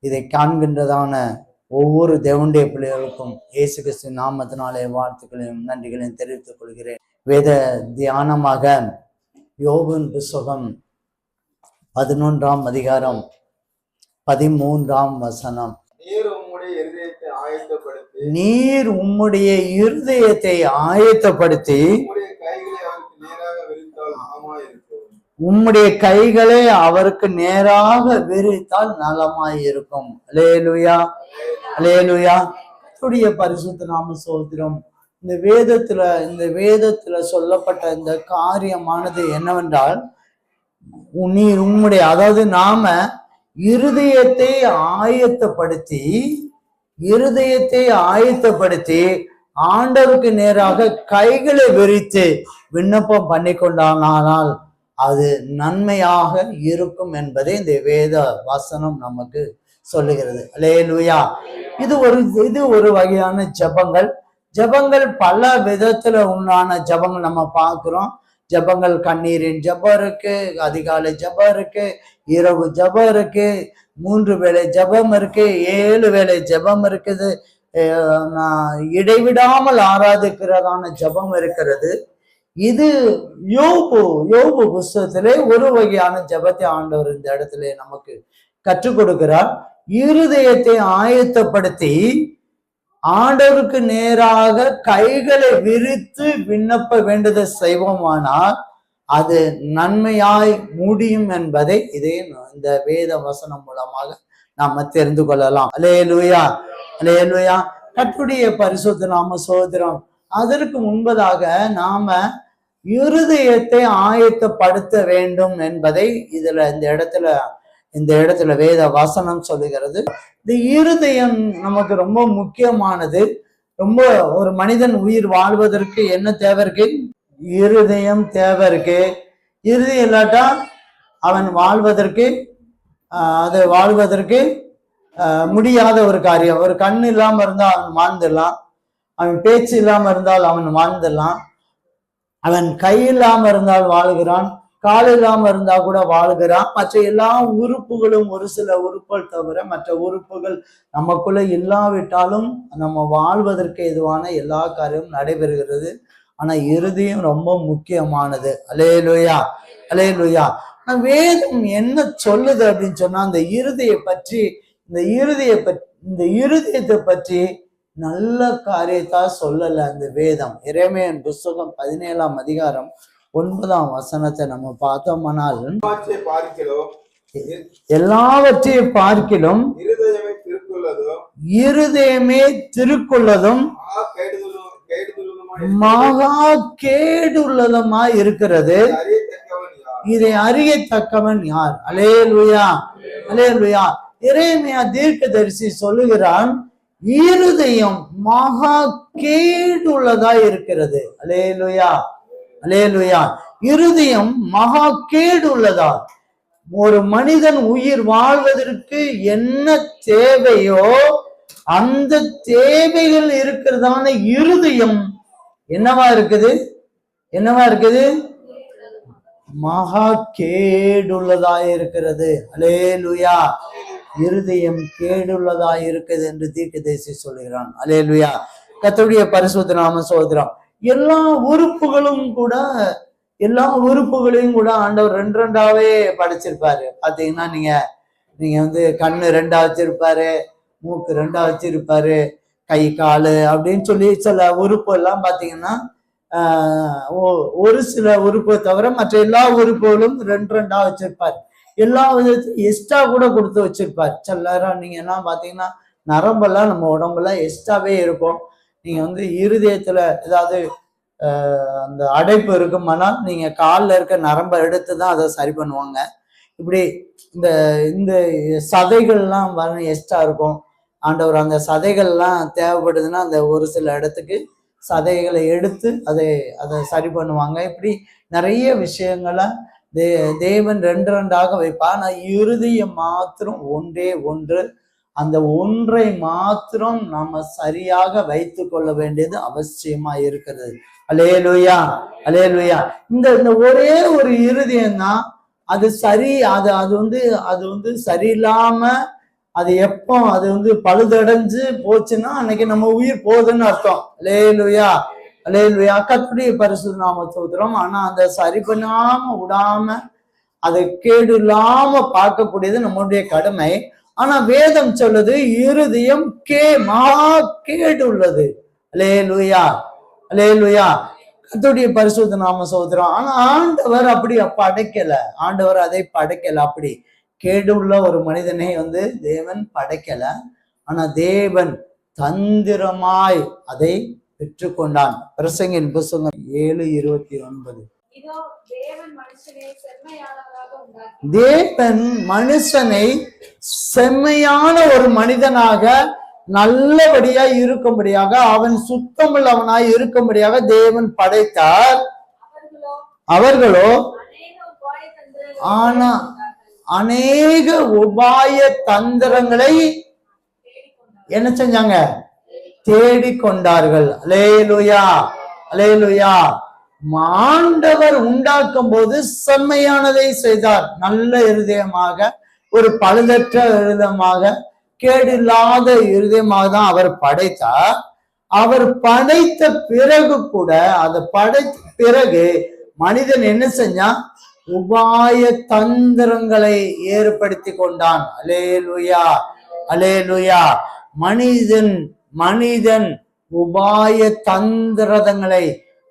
இதை காண்கின்றதான ஒவ்வொரு தேவனுடைய பிள்ளைகளுக்கும் இயேசு கிறிஸ்து நாமத்தினாலே வாழ்த்துக்களையும் நன்றிகளையும் தெரிவித்துக் கொள்கிறேன். வேத தியானமாக யோபின் புஸ்தகம் பதினொன்றாம் அதிகாரம் பதிமூன்றாம் வசனம். நீர் உம்முடைய இருதயத்தை ஆயத்தப்படுத்தி உம்முடைய கைகளை அவருக்கு நேராக விரித்தால் நலமாய் இருக்கும் உம்முடைய கைகளை அவருக்கு நேராக விரித்தால் நலமாய் இருக்கும் அலேலுயா. அலேலுயா. துடைய பரிசுத்த நாம சோதரம் இந்த வேதத்துல இந்த வேதத்துல சொல்லப்பட்ட இந்த காரியமானது என்னவென்றால் உ- நீர் உம்முடைய அதாவது நாம இருதயத்தை ஆயத்தப்படுத்தி இருதயத்தை ஆயத்தப்படுத்தி ஆண்டவருக்கு நேராக கைகளை விரித்து விண்ணப்பம் பண்ணி கொண்டானால் அது நன்மையாக இருக்கும் என்பதை இந்த வேத வசனம் நமக்கு சொல்லுகிறது. அல்லேலூயா இது ஒரு இது ஒரு வகையான ஜெபங்கள். ஜெபங்கள் பல விதத்துல உண்டான ஜபங்கள் நம்ம பார்க்குறோம். ஜெபங்கள் கண்ணீரின் ஜெபம் இருக்கு அதிகாலை ஜெபம் இருக்கு இரவு ஜெபம் இருக்கு மூன்று வேளை ஜெபம் இருக்கு ஏழு வேளை ஜெபம் இருக்குது. நான் இடைவிடாமல் ஆராதிக்கிறதான ஜெபம் இருக்கிறது. இது யோபு யோபு புஸ்தகத்திலே ஒரு வகையான ஜெபத்தை ஆண்டவர் இந்த இடத்துல நமக்கு கற்றுக் கொடுக்கிறார். இருதயத்தை ஆயத்தப்படுத்தி ஆண்டவருக்கு நேராக கைகளை விரித்து விண்ணப்ப வேண்டுதல் செய்வோமானால் அது நன்மையாய் முடியும் என்பதை இதே இந்த வேத வசனம் மூலமாக நாம தெரிந்து கொள்ளலாம். அலே லூயா அலே லூயா கட்டுடைய பரிசுத்த நாம சோதரம் அதற்கு முன்பதாக நாம இருதயத்தை ஆயத்தப்படுத்த வேண்டும் என்பதை இதுல இந்த இடத்துல இந்த இடத்துல வேத வசனம் சொல்லுகிறது. இந்த இருதயம் நமக்கு ரொம்ப முக்கியமானது. ரொம்ப ஒரு மனிதன் உயிர் வாழ்வதற்கு என்ன தேவை இருக்கு? இருதயம் தேவை இருக்கு. இருதயம் இல்லாட்டா அவன் வாழ்வதற்கு அது வாழ்வதற்கு முடியாத ஒரு காரியம். ஒரு கண் இல்லாமல் இருந்தால் அவன் வாழ்ந்துடலாம். அவன் பேச்சு இல்லாமல் இருந்தால் அவன் வாழ்ந்துடலாம். அவன் கை இல்லாமல் இருந்தால் வாழுகிறான். கால் இல்லாம இருந்தா கூட வாழ்கிறான். மற்ற எல்லா உறுப்புகளும் ஒரு சில உறுப்புகள் தவிர மற்ற உறுப்புகள் நமக்குள்ள இல்லாவிட்டாலும் நம்ம வாழ்வதற்கு எதுவான எல்லா காரியமும் நடைபெறுகிறது. ஆனா இறுதியும் ரொம்ப முக்கியமானது. அலே லுயா அலே லுயா ஆனா வேதம் என்ன சொல்லுது அப்படின்னு சொன்னா அந்த இறுதியை பற்றி இந்த இறுதியை பற்றி இந்த இருதயத்தை பற்றி நல்ல காரியத்தா சொல்லல அந்த வேதம். இறைமையன் புஸ்தகம் பதினேழாம் அதிகாரம் ஒன்பதாம் வசனத்தை நம்ம பார்த்தோமானால் எல்லாவற்றையும் பார்க்கிலும் இருதயமே திருக்குள்ளதோ இருதயமே திருக்குள்ளதும் மகா கேடுள்ளதுமா இருக்கிறது. இதை அறியத்தக்கவன் யார்? அலேலுயா அலேலுயா இறைமையா தீர்க்கதரிசி சொல்லுகிறான் இருதயம் மகா கேடுள்ளதா இருக்கிறது. அலேலுயா அலேலுயா இருதயம் மகா கேடு உள்ளதா ஒரு மனிதன் உயிர் வாழ்வதற்கு என்ன தேவையோ அந்த தேவைகள் இருக்கிறதான இருதயம் என்னவா இருக்குது? என்னவா இருக்குது? மகா கேடுள்ளதா இருக்கிறது. அலேலுயா இருதயம் கேடுள்ளதா இருக்குது என்று தீர்க்கதரிசி சொல்கிறான் அலேலுயா கர்த்தருடைய பரிசுத்த நாம சோதரம் எல்லா உறுப்புகளும் கூட எல்லா உறுப்புகளையும் கூட ஆண்டவர் ரெண்டு ரெண்டாவே படைச்சிருப்பாரு. பாத்தீங்கன்னா நீங்க நீங்க வந்து கண்ணு ரெண்டா வச்சிருப்பாரு மூக்கு ரெண்டா வச்சிருப்பாரு கை காலு அப்படின்னு சொல்லி சில உறுப்பு எல்லாம் பாத்தீங்கன்னா ஒரு சில உறுப்பை தவிர மற்ற எல்லா உறுப்புகளும் ரெண்டு ரெண்டா வச்சிருப்பார். எல்லா விதத்தையும் எக்ஸ்ட்ரா கூட கொடுத்து வச்சிருப்பார். சில நேரம் நீங்க எல்லாம் பாத்தீங்கன்னா நரம்பெல்லாம் நம்ம உடம்புல எக்ஸ்ட்ராவே இருக்கும். நீங்கள் வந்து இருதயத்தில் ஏதாவது அந்த அடைப்பு இருக்குமானால் நீங்கள் காலில் இருக்க நரம்பை எடுத்து தான் அதை சரி பண்ணுவாங்க. இப்படி இந்த இந்த சதைகள்லாம் வர எக்ஸ்ட்ரா இருக்கும். ஆண்டவர் அந்த சதைகள்லாம் தேவைப்படுதுன்னா அந்த ஒரு சில இடத்துக்கு சதைகளை எடுத்து அதை அதை சரி பண்ணுவாங்க. இப்படி நிறைய விஷயங்களை தே தேவன் ரெண்டு ரெண்டாக வைப்பான் ஆனால் இறுதியை மாத்திரம் ஒன்றே ஒன்று அந்த ஒன்றை மாத்திரம் நாம சரியாக வைத்து கொள்ள வேண்டியது அவசியமா இருக்கிறது. அலேலுயா அலேலுயா இந்த இந்த ஒரே ஒரு இருதயம் தான் அது சரி அது அது வந்து அது வந்து சரியில்லாம அது எப்போ அது வந்து பழுதடைஞ்சு போச்சுன்னா அன்னைக்கு நம்ம உயிர் போகுதுன்னு அர்த்தம். லேலுயா லேலுயா கத்துடைய பரிசு நாம சோதரம் ஆனா அந்த சரி பண்ணாம விடாம அதை கேடு இல்லாம பார்க்கக்கூடியது நம்மளுடைய கடமை. ஆனா வேதம் சொல்லுது இருதயம் கே மகா கேடு உள்ளது. லேலுயா லேலுயா கத்துடைய பரிசுத்த நாம சோதரம் ஆனா ஆண்டவர் அப்படி படைக்கல ஆண்டவர் அதை படைக்கல. அப்படி கேடு உள்ள ஒரு மனிதனை வந்து தேவன் படைக்கல. ஆனா தேவன் தந்திரமாய் அதை பெற்றுக்கொண்டான். பிரசங்கின் புஸ்தகம் ஏழு இருபத்தி ஒன்பது. தேவன் மனுஷனை செம்மையான ஒரு மனிதனாக நல்லபடியா இருக்கும்படியாக அவன் சுத்தமுள்ளவனாய் இருக்கும்படியாக தேவன் படைத்தார். அவர்களோ அவர்களோ அநேக உபாய தந்திரங்களை ஆனா அநேக உபாய தந்திரங்களை என்ன செஞ்சாங்க? தேடிக்கொண்டார்கள். அலேலுயா அலேலுயா மாண்டவர் உண்டாக்கும் போது செம்மையானதை செய்தார். நல்ல இருதயமாக ஒரு பழுதற்ற இருதயமாக கேடில்லாத இருதயமாக தான் அவர் படைத்தார். அவர் படைத்த பிறகு கூட அதை படைத்த பிறகு மனிதன் என்ன செஞ்சான்? உபாய தந்திரங்களை ஏற்படுத்தி கொண்டான். அலேலுயா அலேலுயா மனிதன் மனிதன் உபாய தந்திரதங்களை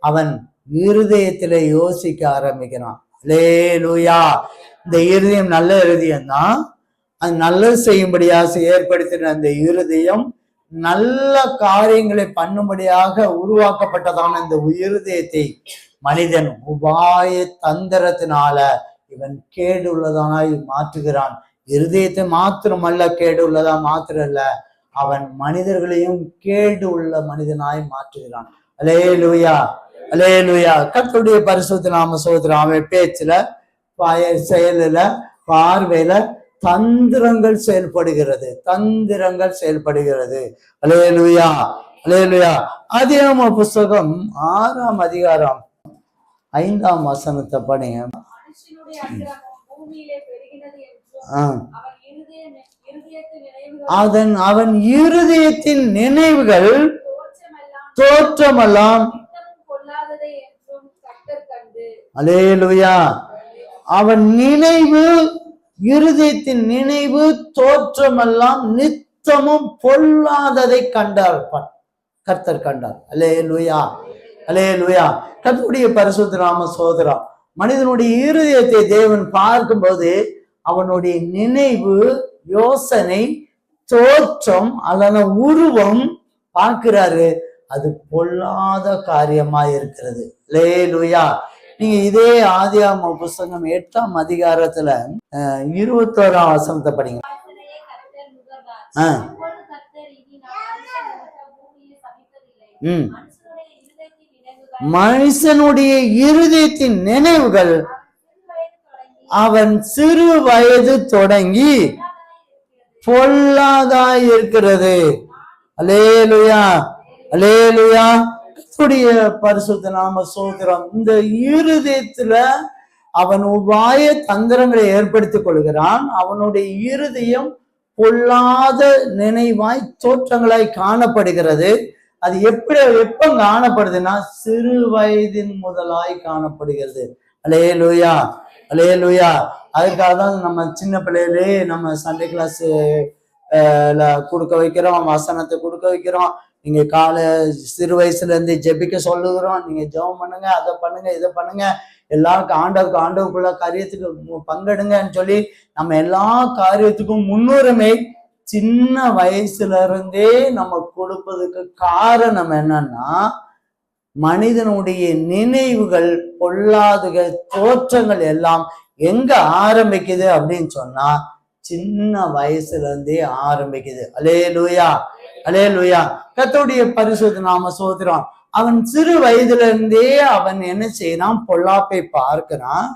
அவன் இருதயத்திலே யோசிக்க ஆரம்பிக்கிறான். லேலுயா இந்த இருதயம் நல்ல இருதயம் தான் அது நல்லது செய்யும்படியாக ஏற்படுத்தின அந்த இருதயம் நல்ல காரியங்களை பண்ணும்படியாக உருவாக்கப்பட்டதான இந்த உயிருதயத்தை மனிதன் உபாய தந்திரத்தினால இவன் கேடு உள்ளதானாய் மாற்றுகிறான். இருதயத்தை மாத்திரமல்ல கேடு உள்ளதா மாத்திரம் இல்ல அவன் மனிதர்களையும் கேடு உள்ள மனிதனாய் மாற்றுகிறான். அலே லூயா அலே லூயா கர்த்தருடைய பரிசுத்த நாம சோதரம் அவன் பேச்சுல செயலில் பார்வையில தந்திரங்கள் செயல்படுகிறது. தந்திரங்கள் செயல்படுகிறது. அலே லூயா அலே லூயா அதிகாம புஸ்தகம் ஆறாம் அதிகாரம் ஐந்தாம் வசனத்தை படிங்க. அதன் அவன் இருதயத்தின் நினைவுகள் தோற்றமெல்லாம் தோற்றமெல்லாம் நித்தமும் கொள்ளாததை என்றும் கர்த்தர் அலே லுயா அவன் நினைவு இருதயத்தின் நினைவு தோற்றமெல்லாம் நித்தமும் பொல்லாததை கண்டார் கர்த்தர் கண்டார். அலையே லுயா லேயா பரிசுத்த நாம சோதரா மனிதனுடைய இருதயத்தை தேவன் பார்க்கும்போது அவனுடைய நினைவு யோசனை தோற்றம் அதன உருவம் பார்க்கிறாரு. அது பொல்லாத காரியமா இருக்கிறது லேலுயா நீங்க இதே ஆதியாம புஸ்தகம் எட்டாம் அதிகாரத்துல இருபத்தோராம் வசனத்தை படிங்க. மனுஷனுடைய இருதயத்தின் நினைவுகள் அவன் சிறு வயது தொடங்கி அவன் சிறு வயது தொடங்கி பொல்லாதாய் இருக்கிறது அலேலுயா அலேலுயா கர்த்தருடைய பரிசுத்த நாம சோதரம் இந்த இருதயத்துல அவன் உபாய தந்திரங்களை ஏற்படுத்திக் கொள்கிறான். அவனுடைய இருதயம் பொல்லாத நினைவாய் தோற்றங்களாய் காணப்படுகிறது. அது எப்படி எப்ப காணப்படுதுன்னா சிறு வயதின் முதலாய் காணப்படுகிறது. அலே லூயா அலே லூயா அதுக்காக தான் நம்ம சின்ன பிள்ளையிலே நம்ம சண்டே கிளாஸ் கொடுக்க வைக்கிறோம் வசனத்தை கொடுக்க வைக்கிறோம். நீங்க காலை சிறு வயசுல இருந்து ஜெபிக்க சொல்லுகிறோம். நீங்க ஜெபம் பண்ணுங்க அதை பண்ணுங்க இதை பண்ணுங்க. எல்லாருக்கும் ஆண்டவருக்கு ஆண்டவுக்குள்ள காரியத்துக்கு பங்கெடுங்கன்னு சொல்லி நம்ம எல்லா காரியத்துக்கும் முன்னுரிமை சின்ன வயசுல இருந்தே நம்ம கொடுப்பதுக்கு காரணம் என்னன்னா மனிதனுடைய நினைவுகள் பொல்லாதுகள் தோற்றங்கள் எல்லாம் எங்க ஆரம்பிக்குது அப்படின்னு சொன்னா சின்ன வயசுல இருந்தே ஆரம்பிக்குது. அலே லூயா அலே லுயா கத்தோடைய பரிசுத்த நாம சோதரம் அவன் சிறு வயதுல இருந்தே அவன் என்ன செய்யறான் பொல்லாப்பை பார்க்கிறான்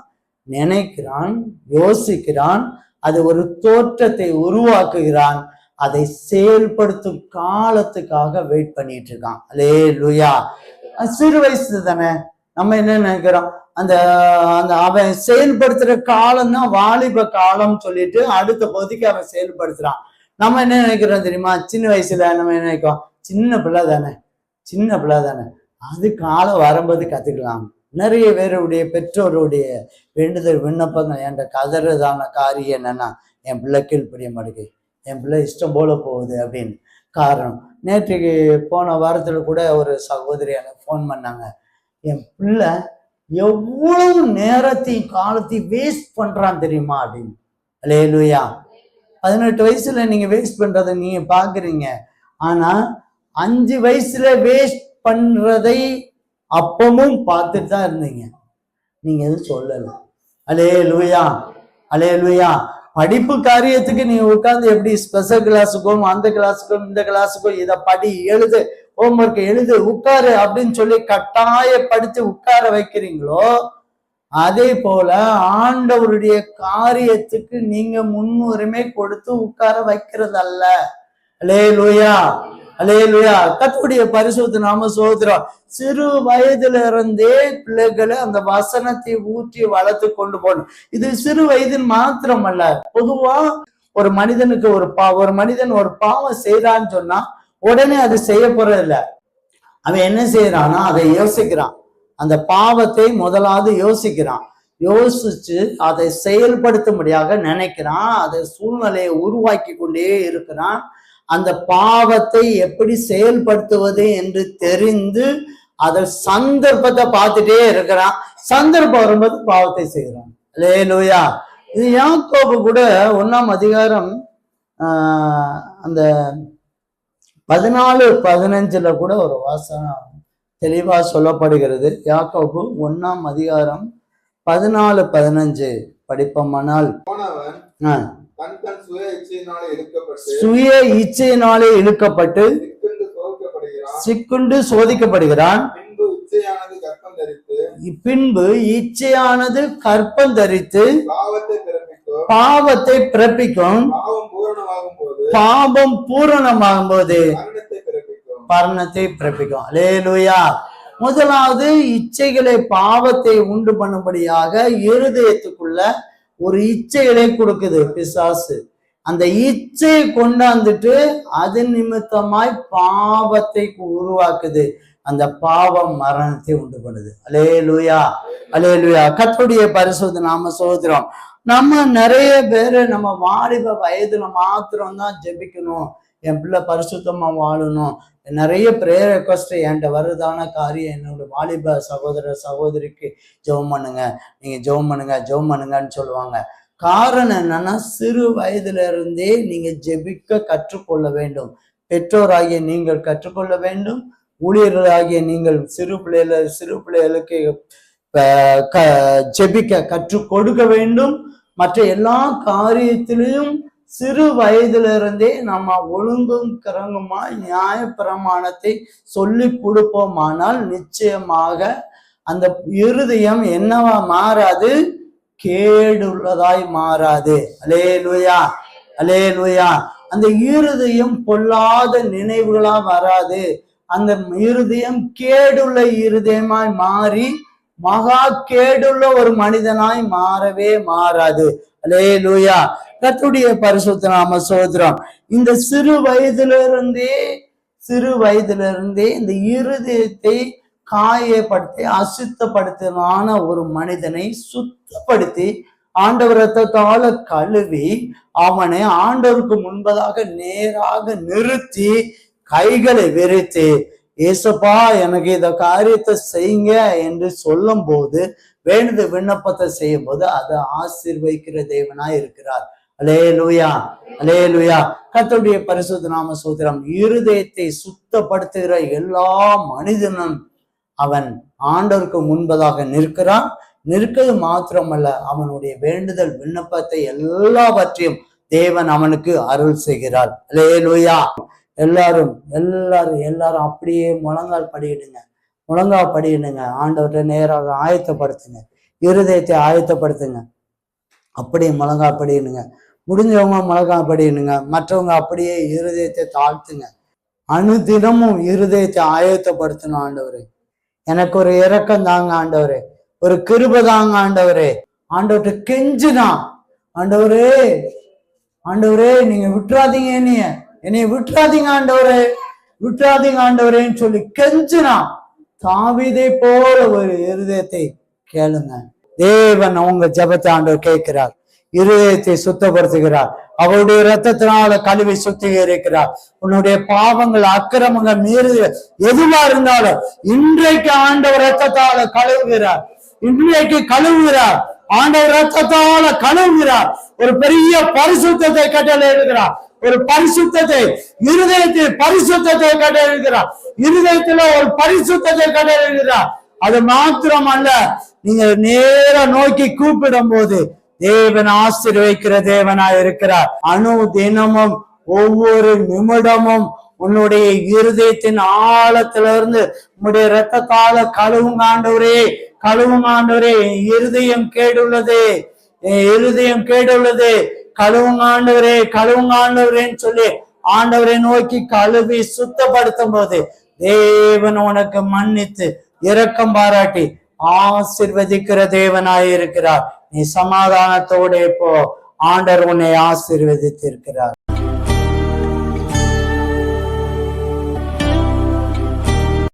நினைக்கிறான் யோசிக்கிறான் அது ஒரு தோற்றத்தை உருவாக்குகிறான் அதை செயல்படுத்தும் காலத்துக்காக வெயிட் பண்ணிட்டு இருக்கான் அலே லுயா சிறு வயசு தானே நம்ம என்ன நினைக்கிறோம்? அந்த அந்த அவன் செயல்படுத்துற காலம் தான் வாலிப காலம் சொல்லிட்டு அடுத்த பகுதிக்கு அவன் செயல்படுத்துறான். நம்ம என்ன நினைக்கிறோம் தெரியுமா? சின்ன வயசுல நம்ம என்ன நினைக்கிறோம்? சின்ன பிள்ளை தானே. சின்ன பிள்ளை தானே. அது காலம் வரும்போது கத்துக்கலாம். நிறைய பேருடைய பெற்றோருடைய வேண்டுதல் விண்ணப்பங்கள் என்ற கதறதான காரியம் என்னன்னா என் பிள்ளை கீழ்ப்படிய மாட்டேங்குது. என் பிள்ளை இஷ்டம் போல போகுது அப்படின்னு. காரணம் நேற்றுக்கு போன வாரத்தில் கூட ஒரு சகோதரி எனக்கு ஃபோன் பண்ணாங்க. என் பிள்ளை எவ்வளவு நேரத்தையும் காலத்தையும் வேஸ்ட் பண்றான் தெரியுமா அப்படின்னு. அலே லூயா பதினெட்டு வயசுல நீங்க வேஸ்ட் பண்றதை நீங்க பாக்குறீங்க. ஆனா அஞ்சு வயசுல வேஸ்ட் பண்றதை அப்பமும் பார்த்துட்டு தான் இருந்தீங்க. நீங்க எதுவும் சொல்லல. அலே லூயா அலே லூயா படிப்பு காரியத்துக்கு நீ உட்காந்து எப்படி ஸ்பெஷல் கிளாஸுக்கும் அந்த கிளாஸுக்கும் இந்த கிளாஸுக்கும் இதை படி எழுது ஹோம்ஒர்க் எழுது உட்காரு அப்படின்னு சொல்லி கட்டாயப்படுத்தி உட்கார வைக்கிறீங்களோ அதே போல ஆண்டவருடைய காரியத்துக்கு நீங்க முன்னுரிமை கொடுத்து உட்கார வைக்கிறது அல்ல அலே லூயா அலே லூயா கத்துடைய பரிசுத்த நாம சோதரம். சிறு வயதுல இருந்தே பிள்ளைகளை அந்த வசனத்தை ஊற்றி வளர்த்து கொண்டு போகணும். இது சிறு வயதில் மாத்திரம் அல்ல பொதுவா ஒரு மனிதனுக்கு ஒரு பா ஒரு மனிதன் ஒரு பாவம் செய்யறான்னு சொன்னா உடனே அது செய்ய போறது இல்ல அவன் என்ன செய்யறான்னா அதை யோசிக்கிறான். அந்த பாவத்தை முதலாவது யோசிக்கிறான். யோசிச்சு அதை செயல்படுத்தும்படியாக நினைக்கிறான். அதை சூழ்நிலையை உருவாக்கி கொண்டே இருக்கிறான். அந்த பாவத்தை எப்படி செயல்படுத்துவது என்று தெரிந்து அதை சந்தர்ப்பத்தை பார்த்துட்டே இருக்கிறான். சந்தர்ப்பம் வரும்போது பாவத்தை செய்கிறான். லே லோயா இது யாக்கோபு கூட ஒன்னாம் அதிகாரம் ஆஹ் அந்த பதினாலு பதினஞ்சுல கூட ஒரு வாசனம் தெளிவா சொல்லப்படுகிறது. யாக்கோபு ஒன்னாம் அதிகாரம் பதினாலு பதினஞ்சு படிப்போமானால் சுய இச்சையினாலே இழுக்கப்பட்டு சிக்கண்டு சோதிக்கப்படுகிறான். பின்பு இச்சையானது கற்பம் தரித்து பாவத்தை பிறப்பிக்கும். பாவம் பூரணமாகும் போது மரணத்தை பிறப்பிக்கும். பரணத்தை அலேலுயா முதலாவது இச்சைகளை பாவத்தை உண்டு பண்ணும்படியாக இருதயத்துக்குள்ள ஒரு இச்சைகளை கொடுக்குது பிசாசு. அந்த இச்சையை கொண்டாந்துட்டு அது நிமித்தமாய் பாவத்தை உருவாக்குது. அந்த பாவம் மரணத்தை உண்டு பண்ணுது. அலே லூயா அலே லூயா கத்துடைய பரிசோத நாம சோதரம் நம்ம நிறைய பேரு நம்ம வாலிப வயதுல மாத்திரம் தான் ஜெபிக்கணும். என் பிள்ளை பரிசுத்தமா வாழணும். நிறைய ப்ரேயர் ரெக்வஸ்ட் என்கிட்ட வருதான காரியம் என்னோட வாலிப சகோதர சகோதரிக்கு ஜெபம் பண்ணுங்க நீங்க ஜெபம் பண்ணுங்க ஜெபம் பண்ணுங்கன்னு சொல்லுவாங்க. காரணம் என்னன்னா சிறு வயதுல இருந்தே நீங்க ஜெபிக்க கற்றுக்கொள்ள வேண்டும். பெற்றோராகிய நீங்கள் கற்றுக்கொள்ள வேண்டும். ஊழியர்களாகிய நீங்கள் சிறு பிள்ளைகள சிறு பிள்ளைகளுக்கு க- ஜெபிக்க கற்றுக் கொடுக்க வேண்டும். மற்ற எல்லா காரியத்திலையும் சிறு வயதிலிருந்தே நம்ம ஒழுங்கும் கரங்குமா நியாய பிரமாணத்தை சொல்லி கொடுப்போமானால் நிச்சயமாக அந்த இருதயம் என்னவா மாறாது? கேடுள்ளதாய் மாறாது. அலே லூயா அலே லூயா அந்த இருதயம் பொல்லாத நினைவுகளா வராது. அந்த இருதயம் கேடுள்ள இருதயமாய் மாறி மகா கேடுள்ள ஒரு மனிதனாய் மாறவே மாறாது. அலே லூயா கத்துடைய பரிசுத்த நாம சோதரம். இந்த சிறு வயதுல இருந்தே சிறு வயதுல இருந்தே இந்த இருதயத்தை காயப்படுத்தி அசுத்தப்படுத்தினான ஒரு மனிதனை சுத்தப்படுத்தி ஆண்டவர் ரத்தத்தால கழுவி அவனை ஆண்டவருக்கு முன்பதாக நேராக நிறுத்தி கைகளை விரித்து ஏசப்பா எனக்கு இந்த காரியத்தை செய்யுங்க என்று சொல்லும் போது வேண்டுத விண்ணப்பத்தை செய்யும் போது அதை ஆசிர்வதிக்கிற தேவனாய் இருக்கிறார். அலே லூயா அலே லூயா கர்த்தருடைய பரிசுத்த நாம சூத்திரம் இருதயத்தை சுத்தப்படுத்துகிற எல்லா மனிதனும் அவன் ஆண்டவருக்கு முன்பதாக நிற்கிறான். நிற்கிறது மாத்திரமல்ல அவனுடைய வேண்டுதல் விண்ணப்பத்தை எல்லாவற்றையும் தேவன் அவனுக்கு அருள் செய்கிறார். அலே லூயா எல்லாரும் எல்லாரும் எல்லாரும் அப்படியே முழங்கால் படியிடுங்க. முழங்கால் படியிடுங்க. ஆண்டவர்கிட்ட நேராக ஆயத்தப்படுத்துங்க. இருதயத்தை ஆயத்தப்படுத்துங்க. அப்படியே முழங்கால் படியிடுங்க. முடிஞ்சவங்க முழக்கம் படினுங்க மற்றவங்க அப்படியே இருதயத்தை தாழ்த்துங்க. அனுதினமும் இருதயத்தை ஆயத்தப்படுத்தணும் ஆண்டவரே. எனக்கு ஒரு இறக்கம் தாங்க ஆண்டவரே. ஒரு கிருப தாங்க ஆண்டவரே. ஆண்டவர்கிட்ட கெஞ்சுனா ஆண்டவரே ஆண்டவரே நீங்க விட்டுறாதீங்க என்னைய. என்னைய விட்டுறாதீங்க ஆண்டவரே. விட்டுறாதீங்க ஆண்டவரேன்னு சொல்லி கெஞ்சுனா தாவிதை போல ஒரு இருதயத்தை கேளுங்க. தேவன் உங்க ஜபத்தை ஆண்டவர் கேட்கிறார். இருதயத்தை சுத்தப்படுத்துகிறார். அவருடைய ரத்தத்தினால கழுவி சுத்திகரிக்கிறார். உன்னுடைய பாவங்கள் அக்கிரமங்கள் மீறு எதுவா இருந்தாலும் இன்றைக்கு ஆண்டவர் ரத்தத்தால கழுவுகிறார். இன்றைக்கு கழுவுகிறார். ஆண்டவர் ரத்தத்தால கழுவுகிறார். ஒரு பெரிய பரிசுத்தத்தை கட்டளை இருக்கிறார் ஒரு பரிசுத்தத்தை இருதயத்தில் பரிசுத்தத்தை கட்டளை இருக்கிறார் இருதயத்துல ஒரு பரிசுத்தத்தை கட்ட இருக்கிறார் அது மாத்திரம் அல்ல நீங்க நேர நோக்கி கூப்பிடும் போது தேவன் ஆசீர்வைக்கிற தேவனாய் இருக்கிறார். அணு தினமும் ஒவ்வொரு நிமிடமும் உன்னுடைய இருதயத்தின் ஆழத்திலிருந்து உன்னுடைய இரத்தத்தால கழுவும் ஆண்டவரே கழுவுங்க ஆண்டவரே இருதயம் கேடுள்ளது இருதயம் கேடுள்ளது கழுவுங்க ஆண்டவரே கழுவுங்க ஆண்டவரேன்னு சொல்லி ஆண்டவரை நோக்கி கழுவி சுத்தப்படுத்தும் போது தேவன் உனக்கு மன்னித்து இரக்கம் பாராட்டி ஆசிர்வதிக்கிற தேவனாய் இருக்கிறார். நீ சமாதானத்தோட இப்போ ஆண்டர் உன்னை ஆசீர்வதித்திருக்கிறார்.